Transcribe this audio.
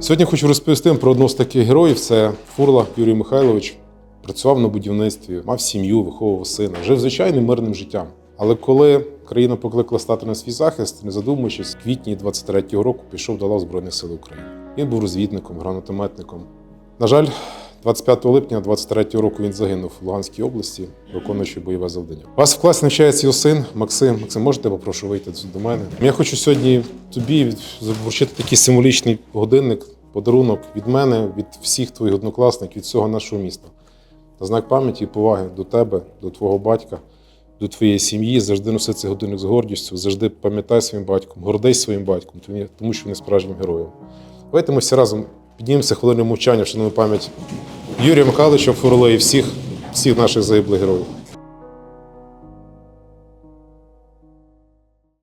Сьогодні хочу розповісти про одного з таких героїв. Це Фурла Юрій Михайлович. Працював на будівництві, мав сім'ю, виховував сина, жив звичайним мирним життям. Але коли країна покликала стати на свій захист, не задумуючись, в квітні 23-го року пішов до лав Збройних сил України. Він був розвідником, гранатометником. На жаль, 25 липня 23-го року він загинув в Луганській області, виконуючи бойове завдання. Вас в класі навчається його син Максим. Максим, можете попрошу вийти до мене? Я хочу сьогодні тобі вручити такий символічний годинник, подарунок від мене, від всіх твоїх однокласників, від всього нашого міста. На знак пам'яті і поваги до тебе, до твого батька, до твоєї сім'ї. Завжди носи цей годинник з гордістю, завжди пам'ятай своїм батьком, гордись своїм батьком, тому- що він справжнім героєм. Давайте ми всі разом піднімемося хвилиною мовчання, вшануємо пам'ять Юрія Михайловича Фурла і всіх, всіх наших загиблих героїв.